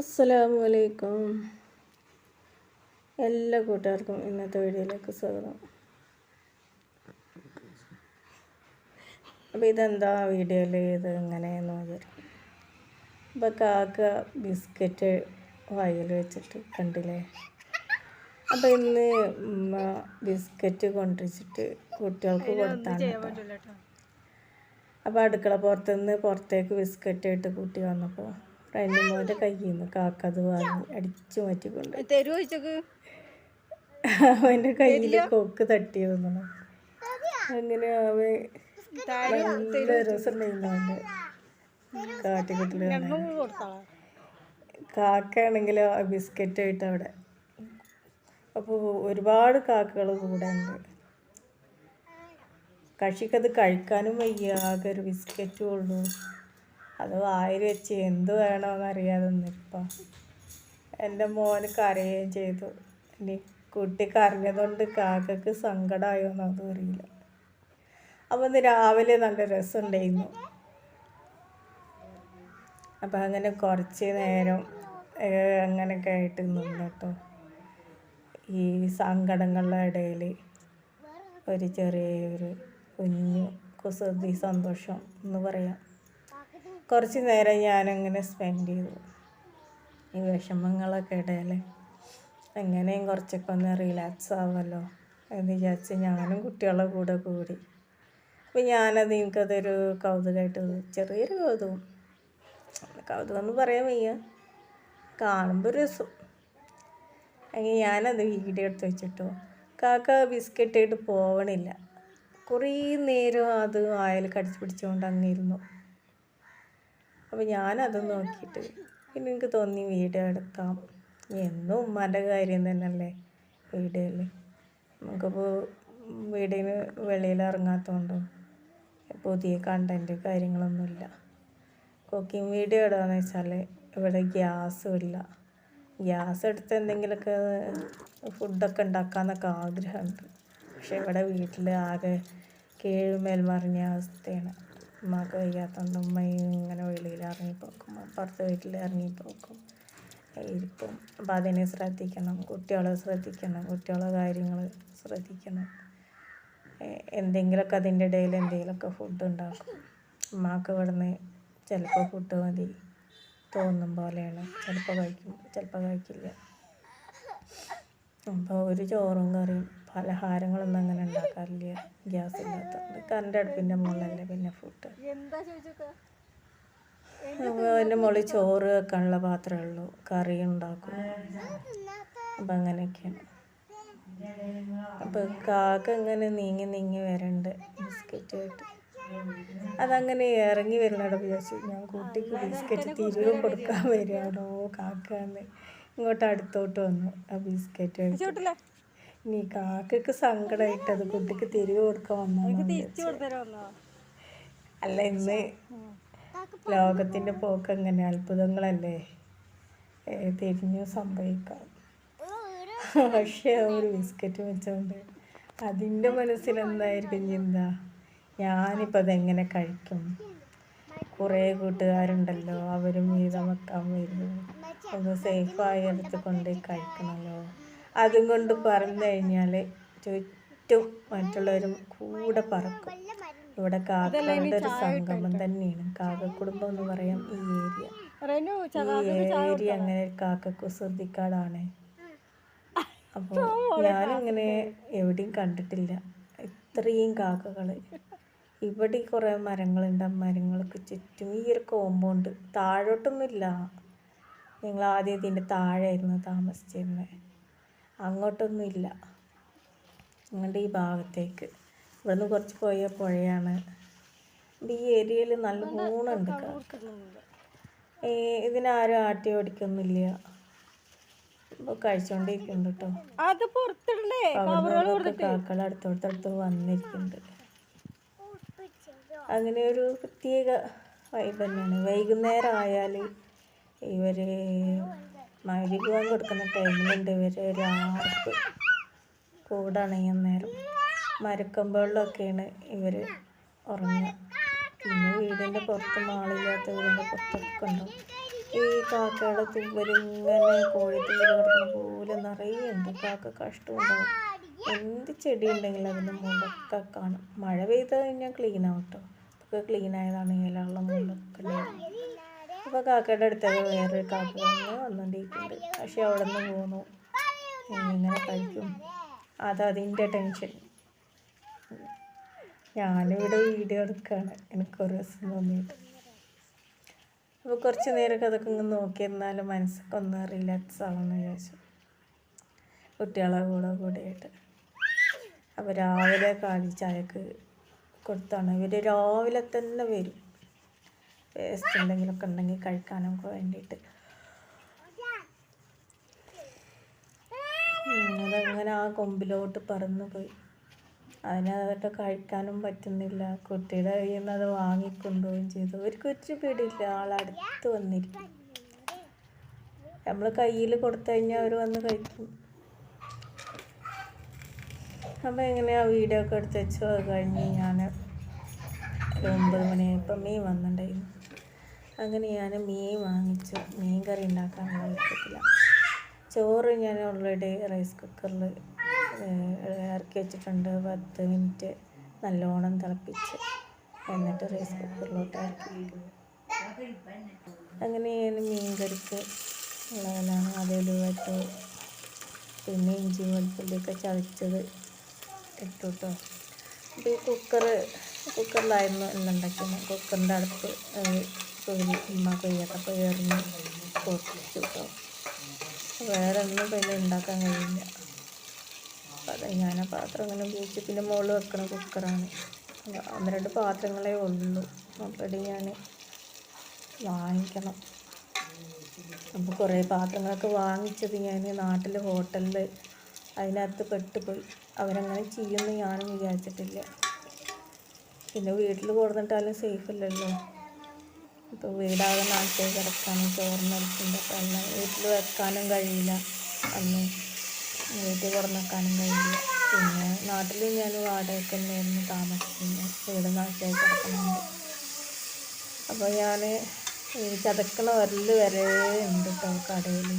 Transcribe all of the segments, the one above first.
അസ്സലാമു അലൈക്കും എല്ലാ കൂട്ടുകാർക്കും ഇന്നത്തെ വീഡിയോയിലേക്ക് സ്വാഗതം. അപ്പോൾ ഇതെന്താ വീഡിയോയിൽ ഇത് എങ്ങനെയെന്ന് വിചാരിക്കും അപ്പോൾ കാക്ക ബിസ്ക്കറ്റ് വായിൽ വെച്ചിട്ട് കണ്ടില്ലേ? അപ്പോൾ ഇന്ന് ബിസ്ക്കറ്റ് കൊണ്ടുവച്ചിട്ട് കുട്ടികൾക്ക് കൊടുത്താണ് അപ്പം അപ്പോൾ അടുക്കള പുറത്തുനിന്ന് പുറത്തേക്ക് ബിസ്ക്കറ്റ് ഇട്ട് കൂട്ടി വന്നപ്പോൾ റൈനിമോന്റെ കയ്യിൽ നിന്ന് കാക്ക അത് വാങ്ങി അടിച്ചു മാറ്റിക്കൊണ്ട്. അവന്റെ ചോദിച്ചക്ക്. അവന്റെ കയ്യിൽ കൊക്ക് തട്ടി വന്നു അങ്ങനെ അവൻ നല്ല രസമുണ്ടായിരുന്നു കാട്ടിക്കുട്ടിൽ കാക്കയാണെങ്കിലോ ബിസ്ക്കറ്റ് ആയിട്ട് അവിടെ. അപ്പോൾ ഒരുപാട് കാക്കകൾ കൂടെ ഉണ്ട്. കക്ഷിക്കത് കഴിക്കാനും വയ്യ. ആകെ ഒരു ബിസ്ക്കറ്റും ഉള്ളൂ. അത് വായിൽ വെച്ച് എന്ത് വേണമെന്ന് അറിയാതെ നിന്നിപ്പം. എന്റെ മോന് കരയുകയും ചെയ്തു. ഇനി കുട്ടി കരഞ്ഞതുകൊണ്ട് കാക്കക്ക് സങ്കടമായോന്ന് അതും അറിയില്ല. അപ്പം ഇന്ന് രാവിലെ നല്ല രസമുണ്ടായിരുന്നു. അപ്പം അങ്ങനെ കുറച്ച് നേരം അങ്ങനെയൊക്കെ ആയിട്ട് കേട്ടോ. ഈ സങ്കടങ്ങളുടെ ഇടയിൽ ഒരു ചെറിയൊരു കുഞ്ഞു കുസൃതി സന്തോഷം എന്ന് പറയാം. കുറച്ച് നേരം ഞാനങ്ങനെ സ്പെൻഡ് ചെയ്തു. ഈ വിഷമങ്ങളൊക്കെ ഇടയിൽ എങ്ങനെയും കുറച്ചൊക്കെ ഒന്ന് റിലാക്സ് ആവുമല്ലോ എന്ന് വിചാരിച്ച് ഞാനും കുട്ടികളുടെ കൂടെ കൂടി. അപ്പോൾ ഞാനത് എനിക്കതൊരു കൗതുകമായിട്ട് ചെറിയൊരു കൗതുകം. കൗതുകം എന്ന് പറയാൻ വയ്യ. കാണുമ്പോൾ രസം. അങ്ങനെ ഞാനത് വീഡിയോ എടുത്ത് വെച്ചിട്ടു. കാക്ക ബിസ്ക്കറ്റ് പോവണില്ല. കുറേ നേരം അത് ആയൽ കടിച്ചു പിടിച്ചുകൊണ്ട് അങ്ങ് ഇരുന്നു. അപ്പോൾ ഞാനത് നോക്കിയിട്ട്. പിന്നെ എനിക്ക് തോന്നി വീഡിയോ എടുക്കാം. എന്നും ഉമ്മാന്റെ കാര്യം തന്നെയല്ലേ വീഡിയോയിൽ നമുക്കിപ്പോൾ വീടിന് വെളിയിൽ ഇറങ്ങാത്തതുകൊണ്ടും പുതിയ കണ്ടന്റ് കാര്യങ്ങളൊന്നുമില്ല. കുക്കിംഗ് വീഡിയോ ഇടാന്ന് വെച്ചാൽ ഇവിടെ ഗ്യാസും ഇല്ല. ഗ്യാസ് എടുത്ത് എന്തെങ്കിലുമൊക്കെ ഫുഡൊക്കെ ഉണ്ടാക്കാമെന്നൊക്കെ ആഗ്രഹമുണ്ട്. പക്ഷെ ഇവിടെ വീട്ടിൽ ആകെ കീഴ്മേൽ മറിഞ്ഞ അവസ്ഥയാണ്. ഉമ്മക്ക് വയ്യാത്തതുകൊണ്ട് ഉമ്മ ഇങ്ങനെ വെളിയിൽ ഇറങ്ങിപ്പോക്കും അപ്പുറത്തെ വീട്ടിൽ ഇറങ്ങിപ്പോക്കും. ഇരിക്കും അപ്പം അതിനെ ശ്രദ്ധിക്കണം കുട്ടികളെ ശ്രദ്ധിക്കണം കുട്ടികളെ കാര്യങ്ങൾ ശ്രദ്ധിക്കണം. എന്തെങ്കിലുമൊക്കെ അതിന്റെ ഇടയിൽ എന്തെങ്കിലുമൊക്കെ ഫുഡ് ഉണ്ടാക്കും. ഉമ്മാക്ക് ഇവിടുന്ന് ചിലപ്പോൾ ഫുഡ് മതി തോന്നും പോലെയാണ്. ചിലപ്പോൾ കഴിക്കും ചിലപ്പോൾ കഴിക്കില്ല. അപ്പോൾ ഒരു ചോറും കറിയും പലഹാരങ്ങളൊന്നും അങ്ങനെ ഉണ്ടാക്കാറില്ല. ഗ്യാസ് ഇല്ലാത്തതുകൊണ്ട് കറണ്ട് അടുപ്പിന്റെ മുകളിലല്ലേ പിന്നെ ഫുഡ് അതിന്റെ മുകളിൽ ചോറ് വെക്കാനുള്ള പാത്രമേ ഉള്ളൂ. കറി ഉണ്ടാക്കും. അപ്പം അങ്ങനെയൊക്കെയാണ്. അപ്പോൾ കാക്ക ഇങ്ങനെ നീങ്ങി നീങ്ങി വരണ്ട്. ബിസ്ക്കറ്റ് ആയിട്ട്. അതങ്ങനെ ഇറങ്ങി വരുന്നിട വിചാരിച്ചു. ഞാൻ കുട്ടിക്ക് ബിസ്ക്കറ്റ് തിരികെ കൊടുക്കാൻ വരികയാണോ. കാക്കന്ന്. ഇങ്ങോട്ട് അടുത്തോട്ട് വന്നു. ആ ബിസ്ക്കറ്റ് ഇനി കാക്കക്ക് സങ്കടമായിട്ട് അത് കുട്ടിക്ക് തിരികെ കൊടുക്കാൻ വന്നു അല്ല ഇന്ന് ലോകത്തിന്റെ പോക്ക് അങ്ങനെ അത്ഭുതങ്ങളല്ലേ? തിരിഞ്ഞു സംഭവിക്കാം. പക്ഷേ ഒരു ബിസ്ക്കറ്റ് വെച്ചോണ്ട് അതിന്റെ മനസ്സിൽ എന്തായിരിക്കും ചിന്ത ഞാനിപ്പോൾ അതെങ്ങനെ കഴിക്കും? കുറേ കൂട്ടുകാരുണ്ടല്ലോ അവരും വീതം വെക്കാൻ വരുന്നു ഒന്ന് സേഫായി എടുത്ത് കൊണ്ട് കഴിക്കണമല്ലോ. അതും കൊണ്ട് പറന്നു കഴിഞ്ഞാൽ ചുറ്റും മറ്റുള്ളവരും കൂടെ പറക്കും. ഇവിടെ കാക്കകളുടെ ഒരു സംഗമം തന്നെയാണ്. കാക്കക്കുടുംബം എന്ന് പറയാം ഈ ഏരിയ. ഈ ഏരിയ അങ്ങനെ കാക്കക്കുസൃതിക്കാടാണ് കാക്ക കുസൃതിക്കാടാണ് അപ്പോൾ ഞാനിങ്ങനെ എവിടെയും കണ്ടിട്ടില്ല. ഇത്രയും കാക്കകൾ ഇവിടെ കുറേ മരങ്ങളുണ്ട്. ആ മരങ്ങൾക്ക് ചുറ്റും ഈ ഒരു കോമ്പൗണ്ട്. താഴോട്ടൊന്നുമില്ല. ഞങ്ങൾ ആദ്യം ഇതിന്റെ താഴെയായിരുന്നു താമസിച്ചിരുന്നത്. അങ്ങോട്ടൊന്നുമില്ല. ഞങ്ങളുടെ ഈ ഭാഗത്തേക്ക്. ഇവിടുന്ന് കുറച്ച് പോയ പുഴയാണ്. ഈ ഏരിയയിൽ നല്ല മൂണുണ്ട് ഈ ഇതിനാരും ആട്ടി ഓടിക്കൊന്നുമില്ല. ഇപ്പൊ കഴിച്ചുകൊണ്ടിരിക്കുന്നുണ്ട് കേട്ടോ കാക്കൾ അടുത്തോടത്തടുത്ത് വന്നിരിക്കുന്നുണ്ട്. അങ്ങനെ ഒരു പ്രത്യേക വൈബ് തന്നെയാണ്. വൈകുന്നേരം ആയാൽ ഇവർ മരുഭവൻ കൊടുക്കുന്ന ടൈമിലുണ്ട് ഇവർ ഒരു ആർപ്പ് കൂടണയും നേരം. മരക്കമ്പുകളിലൊക്കെയാണ് ഇവർ ഉറങ്ങുക. പിന്നെ വീടിന്റെ പുറത്ത് മാളില്ലാത്ത വീടിന്റെ പുറത്തൊക്കെ ഉണ്ടാവും ഈ കാക്കയുടെ തുമ്പലിങ്ങനെ കോഴിത്തുമ്പൽ കിടക്കുന്ന പോലെ നിറയെ ഉണ്ട്. കാക്ക കഷ്ടമുണ്ടാവും. എന്ത് ചെടി ഉണ്ടെങ്കിലും അതിന്റെ മുകളിലൊക്കെ കാണും. മഴ പെയ്ത് കഴിഞ്ഞാൽ ക്ലീൻ ആവും കേട്ടോ ഇതൊക്കെ ക്ലീൻ ആയതാണ് ഇലയുള്ള മുകളിലൊക്കെ അപ്പോൾ കാക്കയുടെ അടുത്തൊക്കെ വേറൊരു കാക്ക വന്ന് വന്നുകൊണ്ടിരിക്കുന്നുണ്ട് പക്ഷെ അവിടെ നിന്ന് പോന്നു. ഇങ്ങനെ കഴിക്കും അത് അതിന്റെ ടെൻഷൻ ഞാനിവിടെ വീഡിയോ എടുക്കുകയാണ് എനിക്കൊരു രസം തോന്നിയിട്ട്. അപ്പോൾ കുറച്ച് നേരമൊക്കെ അതൊക്കെ ഇങ്ങനെ നോക്കിയിരുന്നാലും മനസ്സൊക്കെ ഒന്ന് റിലാക്സ് ആവുന്ന വിചാരിച്ചു. കുട്ടികളെ കൂടെ കൂടെയായിട്ട് അപ്പോൾ രാവിലെ കാലി ചായക്ക് കൊടുത്താണ്. ഇവർ രാവിലെ തന്നെ വരും. വേസ്റ്റ് എന്തെങ്കിലുമൊക്കെ ഉണ്ടെങ്കിൽ കഴിക്കാനൊക്കെ വേണ്ടിയിട്ട്. അതങ്ങനെ ആ കൊമ്പിലോട്ട് പറന്നു പോയി. അതിനകത്ത് കഴിക്കാനും പറ്റുന്നില്ല. കുട്ടിയുടെ കയ്യിൽ നിന്ന് അത് വാങ്ങിക്കൊണ്ടുപോവുകയും ചെയ്തു. അവർക്ക് ഒരു പേടിയില്ല. ആളടുത്ത് വന്നിരിക്കും നമ്മൾ കയ്യിൽ കൊടുത്തു കഴിഞ്ഞാൽ അവർ വന്ന് കഴിക്കും. അപ്പോൾ എങ്ങനെയാ വീഡിയോ ഒക്കെ എടുത്ത് വെച്ചു? അത് കഴിഞ്ഞ് ഞാൻ ഒരു ഒമ്പത് മണിയായപ്പോൾ മീൻ വന്നിട്ടുണ്ടായിരുന്നു. അങ്ങനെ ഞാൻ മീൻ വാങ്ങിച്ചു. മീൻ കറി ഉണ്ടാക്കാനുള്ള എളുപ്പത്തില്ല ചോറ് ഞാൻ ഓൾറെഡി റൈസ് കുക്കറിൽ ഇറക്കി വെച്ചിട്ടുണ്ട്. പത്ത് മിനിറ്റ് നല്ലോണം തിളപ്പിച്ച് എന്നിട്ട് റൈസ് കുക്കറിലോട്ട് ഇറക്കി അങ്ങനെ ഞാൻ മീൻ കറിക്ക് ഉള്ളതിലാണ് അതിലുമായിട്ട് പിന്നെ ഇഞ്ചി വെളുത്തുള്ളിയൊക്കെ ചതച്ചത് ഇട്ടു കേട്ടോ അപ്പോൾ ഈ കുക്കർ കുക്കറിലായിരുന്നു എല്ലാം ഉണ്ടാക്കിയത് കുക്കറിന്റെ അടുത്ത് കൊഴി ഉമ്മ കൊയ്യാത്തപ്പോൾ പേർന്ന് പൊട്ടിച്ചു കേട്ടോ വേറെ ഒന്നും പിന്നെ ഉണ്ടാക്കാൻ കഴിയില്ല. അത് ഞാൻ ആ പാത്രം ഇങ്ങനെ ഉപയോഗിച്ച് പിന്നെ മുകളിൽ വെക്കണ കുക്കറാണ് ഒന്ന് രണ്ട് പാത്രങ്ങളേ ഉള്ളൂ. അപ്പടി ഞാൻ വാങ്ങിക്കണം. അപ്പോൾ കുറേ പാത്രങ്ങളൊക്കെ വാങ്ങിച്ചത് ഞാൻ നാട്ടിൽ ഹോട്ടലിൽ അതിനകത്ത് പെട്ടുപോയി. അവരങ്ങനെ ചെയ്യുമെന്ന് ഞാനും വിചാരിച്ചിട്ടില്ല. പിന്നെ വീട്ടിൽ കൊടുത്തിട്ടാലും സേഫ് അല്ലല്ലോ ഇപ്പോൾ വീടാകെ നാട്ടിൽ കിടക്കാനും ചോറിനടുത്തുണ്ട് അപ്പോൾ എന്നെ വീട്ടിൽ വെക്കാനും കഴിയില്ല. അന്ന് വീട്ടിൽ തുറന്നേക്കാനും കഴിയില്ല. പിന്നെ നാട്ടിൽ ഞാൻ വാടകയ്ക്ക് തന്നെയായിരുന്നു താമസിക്കുന്നത്. വീട് നാട്ടിലേക്ക് കിടക്കുന്നുണ്ട് അപ്പോൾ ഞാൻ ഈ ചതക്കണ വരൽ വരെ ഉണ്ട് കേട്ടോ കടയിൽ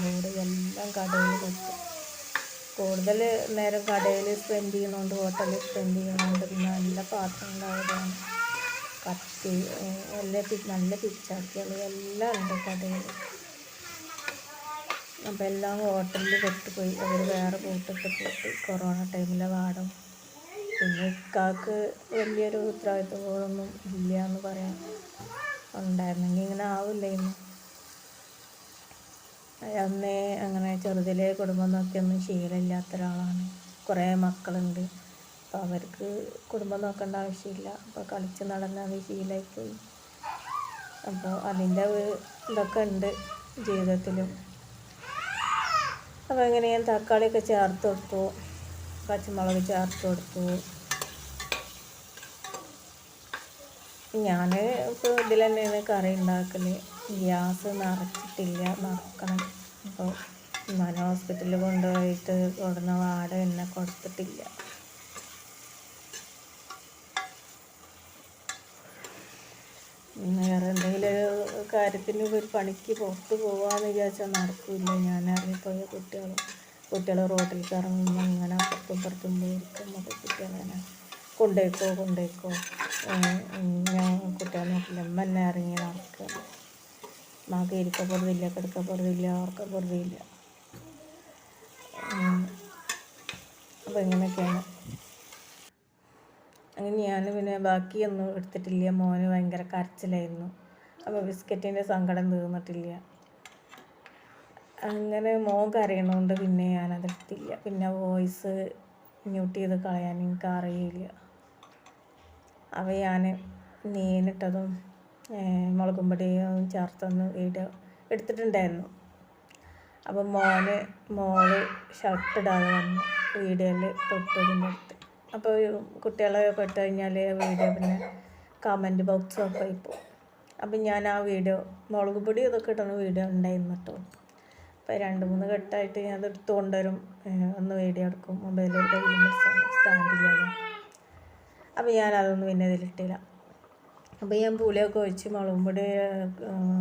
ബോർഡ് എല്ലാം കടയിൽ കൊടുത്തു. കൂടുതൽ നേരം കടയിൽ സ്പെൻഡ് ചെയ്യണോണ്ട് ഹോട്ടലിൽ സ്പെൻഡ് ചെയ്യണോണ്ട് നല്ല പാത്രങ്ങളായതാണ് കത്തി എല്ലാം നല്ല പിച്ചാക്കികൾ എല്ലാം ഉണ്ട് കടയിൽ അപ്പോൾ എല്ലാം ഹോട്ടലിൽ പെട്ടുപോയി. അവർ വേറെ കൂട്ടൊക്കെ പോയിട്ട് കൊറോണ ടൈമിലെ വാടം. പിന്നെ ഇക്കാക്ക് വലിയൊരു ഉത്തരവാദിത്വങ്ങളൊന്നും ഇല്ല എന്ന് പറയാം ഉണ്ടായിരുന്നെങ്കിൽ ഇങ്ങനെ ആവില്ലായിരുന്നു അന്നേ അങ്ങനെ ചെറുതിലെ കുടുംബം നോക്കിയൊന്നും ശീലമില്ലാത്ത ഒരാളാണ്. കുറേ മക്കളുണ്ട്. അപ്പോൾ അവർക്ക് കുടുംബം നോക്കേണ്ട ആവശ്യമില്ല. അപ്പോൾ കളിച്ച് നടന്ന അത് ശീലമായിപ്പോയി അപ്പോൾ അതിന്റെ ഇതൊക്കെ ഉണ്ട് ജീവിതത്തിലും. അപ്പോൾ എങ്ങനെ ഞാൻ തക്കാളിയൊക്കെ ചേർത്ത് കൊടുത്തു. പച്ചമുളക് ചേർത്ത് കൊടുത്തു. ഞാൻ ഇപ്പോൾ ഇതിൽ തന്നെയാണ് കറി ഉണ്ടാക്കൽ ഗ്യാസ് നിറച്ചിട്ടില്ല നിറക്കണം അപ്പോൾ ഉമ്മാനെ ഹോസ്പിറ്റലിൽ കൊണ്ടുപോയിട്ട് കൊടുന്ന വാട എന്നെ കൊടുത്തിട്ടില്ല. വേറെ എന്തെങ്കിലും കാര്യത്തിന് ഒരു പണിക്ക് പുറത്ത് പോകാമെന്ന് വിചാരിച്ചാൽ നടക്കില്ല. ഞാൻ ഇറങ്ങിപ്പോയ കുട്ടികൾ കുട്ടികൾ റോട്ടിൽ ഇറങ്ങുമ്പോൾ ഇങ്ങനെ അപ്പുറത്തും പുറത്തും പോയിരിക്കും. അപ്പോൾ കുട്ടികളെ കൊണ്ടേക്കോ കൊണ്ടേക്കോ. ഞാൻ കുട്ടികളെ നോക്കില്ല. അമ്മ എന്നെ ഇറങ്ങി നടക്കുക മാക്ക് ഇരിക്കപ്പെടുന്നില്ല കിടക്കപ്പെടുന്നില്ല കിടക്ക പൊറുതില്ല ഓർക്ക പൊറുതില്ല അപ്പോൾ ഇങ്ങനെയൊക്കെയാണ്. അങ്ങനെ ഞാൻ പിന്നെ ബാക്കിയൊന്നും എടുത്തിട്ടില്ല. മോന് ഭയങ്കര കരച്ചിലായിരുന്നു. അപ്പോൾ ബിസ്ക്കറ്റിന്റെ സങ്കടം തീർന്നിട്ടില്ല. അങ്ങനെ മോൻ കരയണോണ്ട് പിന്നെ ഞാനതെടുത്തില്ല പിന്നെ വോയിസ് മ്യൂട്ട് ചെയ്ത് കളയാൻ എനിക്ക് അറിയില്ല. അവ ഞാൻ നീനിട്ടതും മുളകും പൊടിയും ചേർത്തൊന്ന് വീഡിയോ എടുത്തിട്ടുണ്ടായിരുന്നു. അപ്പം മോന് മോൾ ഷർട്ട് ഇടാതെ വന്നു. വീഡിയോയിൽ തൊട്ടതിന്റെ അടുത്ത്. അപ്പോൾ കുട്ടികളെ പെട്ട് കഴിഞ്ഞാൽ വീഡിയോ പിന്നെ കമന്റ് ബോക്സ് ഒക്കെ ഇപ്പോൾ അപ്പം ഞാൻ ആ വീഡിയോ മുളക് പൊടി ഇതൊക്കെ ഇട്ടുന്ന വീഡിയോ ഉണ്ടായിരുന്നു കേട്ടോ. അപ്പോൾ രണ്ട് മൂന്ന് ഘട്ടമായിട്ട് ഞാൻ അത് എടുത്ത് കൊണ്ടുവരും ഒന്ന് വീഡിയോ എടുക്കും. മൊബൈലിൽ സ്റ്റാൻഡില്ലല്ലോ അപ്പോൾ ഞാൻ അതൊന്നും പിന്നെ ഇതിലിട്ടില്ല അപ്പോൾ ഞാൻ പുളിയൊക്കെ ഒഴിച്ച് മുളകും പൊടി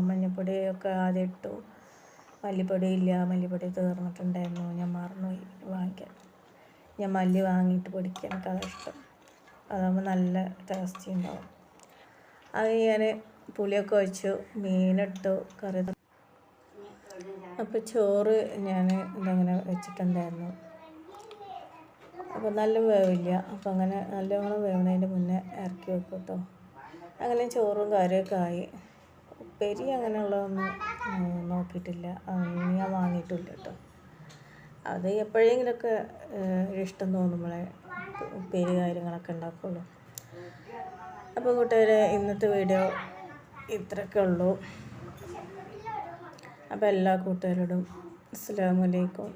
മഞ്ഞൾപ്പൊടി ഒക്കെ ആദ്യം ഇട്ടു. മല്ലിപ്പൊടി ഇല്ല. മല്ലിപ്പൊടി തീർന്നിട്ടുണ്ടായിരുന്നു. ഞാൻ മറന്നുപോയി വാങ്ങിക്കാൻ. ഞാൻ മല്ലി വാങ്ങിയിട്ട് പൊടിക്കാൻ എനിക്ക് ഇഷ്ടം അതാകുമ്പോൾ നല്ല ടേസ്റ്റി ഉണ്ടാവും. അത് ഞാൻ പുളിയൊക്കെ ഒഴിച്ചു മീനിട്ടു കറി അപ്പോൾ ചോറ് ഞാൻ ഇതങ്ങനെ വെച്ചിട്ടുണ്ടായിരുന്നു. അപ്പോൾ നല്ല വേവില്ല. അപ്പോൾ അങ്ങനെ നല്ലവണ്ണം വേവുന്നതിന്റെ മുന്നേ ഇറക്കി വെക്കും കേട്ടോ അങ്ങനെ ചോറും കറിയൊക്കെ ആയി. ഉപ്പേരി അങ്ങനെയുള്ളതൊന്നും നോക്കിയിട്ടില്ല. ഞാൻ വാങ്ങിയിട്ടില്ല കേട്ടോ അത് എപ്പോഴെങ്കിലുമൊക്കെ ഇഷ്ടം തോന്നുമ്പോഴേ ഉപ്പേരി കാര്യങ്ങളൊക്കെ ഉണ്ടാക്കുള്ളൂ. അപ്പോൾ കൂട്ടുകാരെ ഇന്നത്തെ വീഡിയോ ഇത്രയൊക്കെ ഉള്ളൂ. അപ്പോൾ എല്ലാ കൂട്ടുകാരോടും അസ്സാം വലൈക്കും